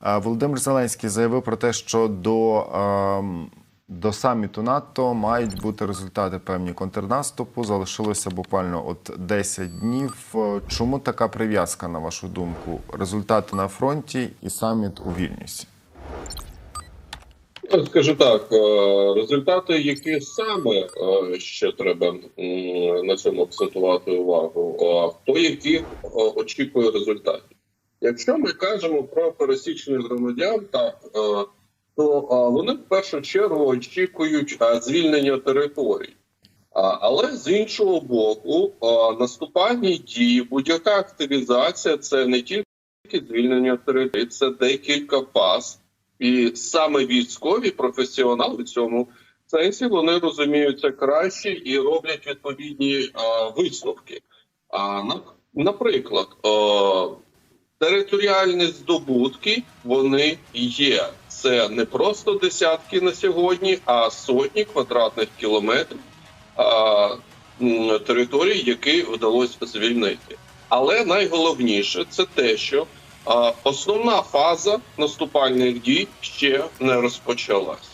Володимир Зеленський заявив про те, що до, ем, до саміту НАТО мають бути результати певні контрнаступу. Залишилося буквально от 10 днів. Е, Чому така прив'язка, на вашу думку? Результати на фронті і саміт у Вільнюсі? Ну, Скажу так, е, результати, які саме е, ще треба на цьому акцентувати увагу, а хто яких очікує результатів. Якщо ми кажемо про пересічних громадян, так е, то е, вони в першу чергу очікують е, звільнення територій. Але з іншого боку, наступальні дії, будь-яка активізація це не тільки звільнення територій, це декілька фаз. І саме військові професіонали в цьому сенсі вони розуміються краще і роблять відповідні висновки. А наприклад, територіальні здобутки вони є. Це не просто десятки на сьогодні, а сотні квадратних кілометрів а, територій, які вдалося звільнити. Але найголовніше це те, що а, основна фаза наступальних дій ще не розпочалась.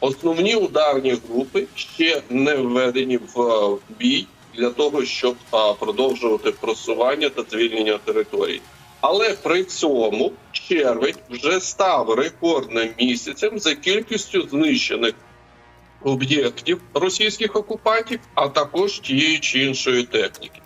Основні ударні групи ще не введені в бій для того, щоб а, продовжувати просування та звільнення територій. Але при цьому червень вже став рекордним місяцем за кількістю знищених об'єктів російських окупантів, а також тієї чи іншої техніки.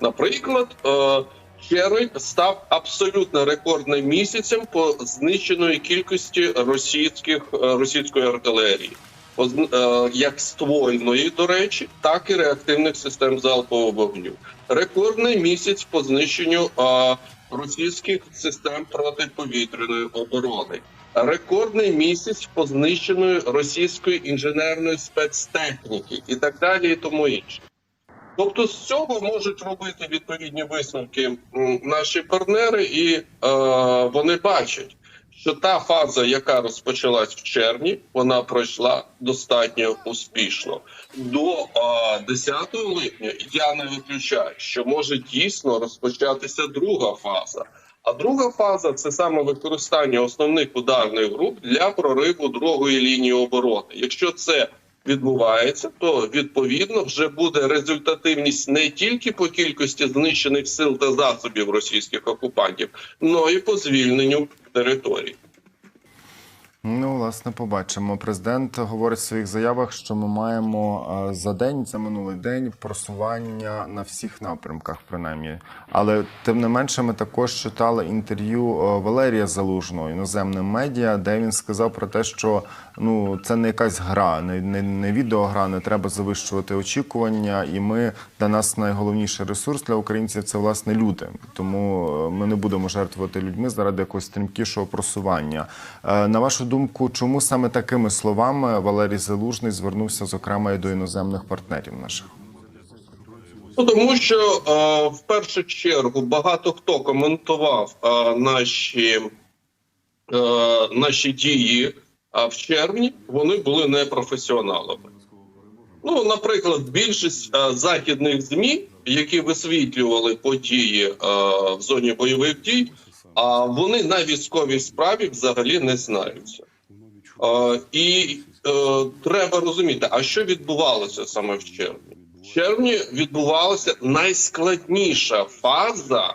Наприклад, е, червень став абсолютно рекордним місяцем по знищеної кількості російських е, російської артилерії, е, як ствольної, до речі, так і реактивних систем залпового вогню. Рекордний місяць по знищенню російських систем протиповітряної оборони. Рекордний місяць по знищеної російської інженерної спецтехніки і так далі, і тому інше. Тобто з цього можуть робити відповідні висновки наші партнери, і е, вони бачать, що та фаза, яка розпочалась в червні, вона пройшла достатньо успішно. До е, 10 липня я не виключаю, що може дійсно розпочатися друга фаза. А друга фаза це саме використання основних ударних груп для прориву другої лінії оборони. Якщо це відбувається, то відповідно вже буде результативність не тільки по кількості знищених сил та засобів російських окупантів, але й по звільненню територій. Ну, власне, побачимо. Президент говорить в своїх заявах, що ми маємо е, за день, за минулий день, просування на всіх напрямках, принаймні. Але тим не менше, ми також читали інтерв'ю е, Валерія Залужного іноземним медіа, де він сказав про те, що ну це не якась гра, не, не, не відеогра, не треба завищувати очікування. І ми для нас найголовніший ресурс для українців це власне люди. Тому е, ми не будемо жертвувати людьми заради якогось стрімкішого просування. На вашу думку, чому саме такими словами Валерій Залужний звернувся, зокрема, і до іноземних партнерів наших? Ну, тому що е, в першу чергу багато хто коментував е, наші, е, наші дії а в червні, вони були непрофесіоналами. Ну, наприклад, більшість е, західних змі, які висвітлювали події е, в зоні бойових дій, а вони на військовій справі взагалі не знаються. Е, і е, треба розуміти, а що відбувалося саме в червні? В червні відбувалася найскладніша фаза е,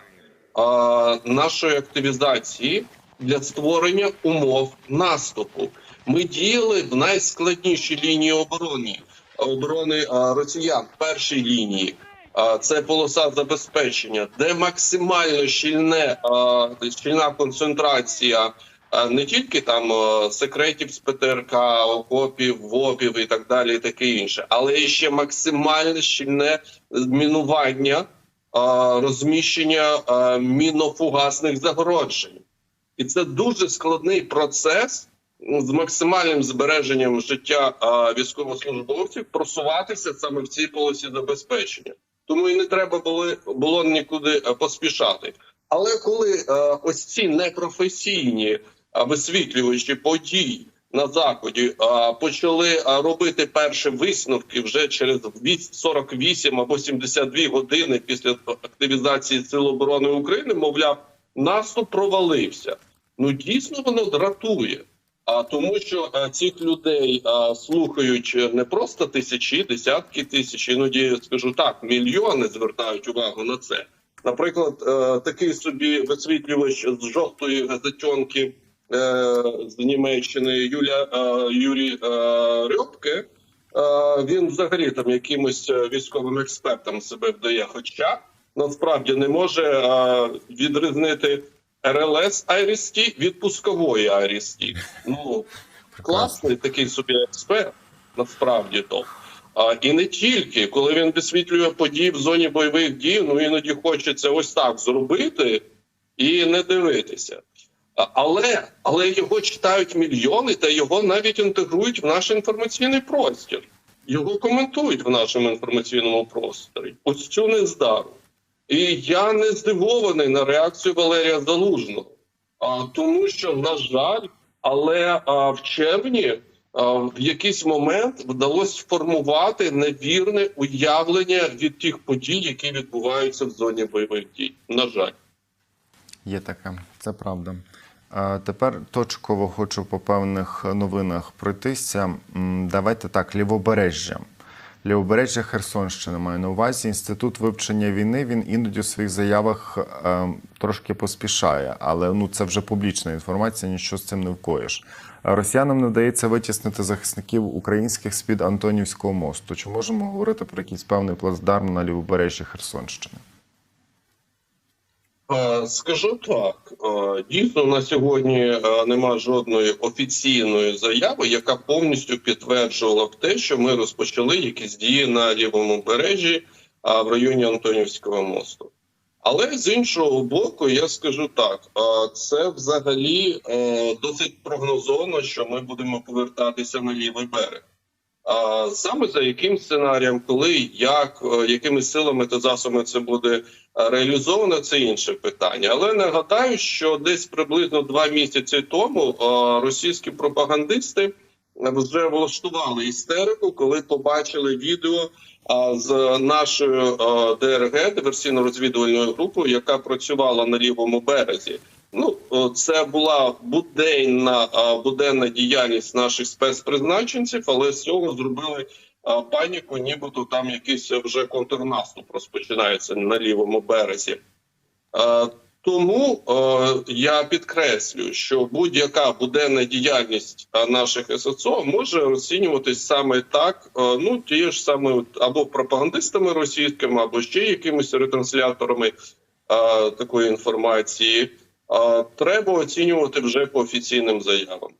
нашої активізації для створення умов наступу. Ми діяли в найскладнішій лінії оборони оборони е, росіян. Першій лінії це полоса забезпечення, де максимально щільне щільна концентрація не тільки там секретів з ПТРК, окопів, ВОПів і так далі, і таке інше, але і ще максимально щільне мінування, розміщення мінофугасних загороджень. І це дуже складний процес з максимальним збереженням життя військовослужбовців просуватися саме в цій полосі забезпечення. Тому і не треба було, було нікуди е, поспішати. Але коли е, ось ці непрофесійні е, висвітлювачі подій на заході почали робити перші висновки вже через віс- 48 або 72 години після активізації Сил оборони України, мовляв, наступ провалився. Ну дійсно воно дратує. А тому, що е, цих людей е, слухають не просто тисячі, десятки тисяч, іноді скажу так, мільйони звертають увагу на це. Наприклад, е, такий собі висвітлювач з жовтої газетенки е, з Німеччини Юля Юрій Рьопке. Він взагалі там якимось військовим експертом себе вдає, хоча насправді не може відрізнити РЛС Айрісті від пускової Айрісті. Ну класний такий собі експерт, насправді то. А, і не тільки коли він висвітлює події в зоні бойових дій, ну іноді хочеться ось так зробити і не дивитися. А, Але, але його читають мільйони, та його навіть інтегрують в наш інформаційний простір. Його коментують в нашому інформаційному просторі. Ось цю нездару. І я не здивований на реакцію Валерія Залужного, а, тому що, на жаль, але а, в червні а, в якийсь момент вдалося сформувати невірне уявлення від тих подій, які відбуваються в зоні бойових дій. На жаль. Є таке, це правда. Тепер точково хочу по певних новинах пройтися. Давайте так, лівобережжя. Лівобережжя Херсонщини маю на увазі. Інститут вивчення війни він іноді у своїх заявах е, трошки поспішає, але ну це вже публічна інформація, нічого з цим не вкоїш. Росіянам не вдається витіснити захисників українських з під Антонівського мосту. Чи можемо говорити про якийсь певний плацдарм на лівобережжі Херсонщини? Скажу так, дійсно на сьогодні е, нема жодної офіційної заяви, яка повністю підтверджувала б те, що ми розпочали якісь дії на лівому бережі в районі Антонівського мосту. Але з іншого боку, я скажу так: це взагалі е, досить прогнозовано, що ми будемо повертатися на лівий берег. Саме за яким сценарієм, коли, як, е, якими силами та засобами це буде е, реалізовано, це інше питання. Але нагадаю, що десь приблизно два місяці тому е, російські пропагандисти вже влаштували істерику, коли побачили відео з нашою ДРГ диверсійно-розвідувальною групою, яка працювала на лівому березі. Ну, е, це була буденна е, буденна діяльність наших спецпризначенців, але з цього зробили е, паніку, нібито там якийсь вже контрнаступ розпочинається на лівому березі. Тому я підкреслюю, що будь-яка буденна діяльність наших ССО може розцінюватись саме так, ну тією ж саме або пропагандистами російськими, або ще якимись ретрансляторами такої інформації. Е, Треба оцінювати вже по офіційним заявам.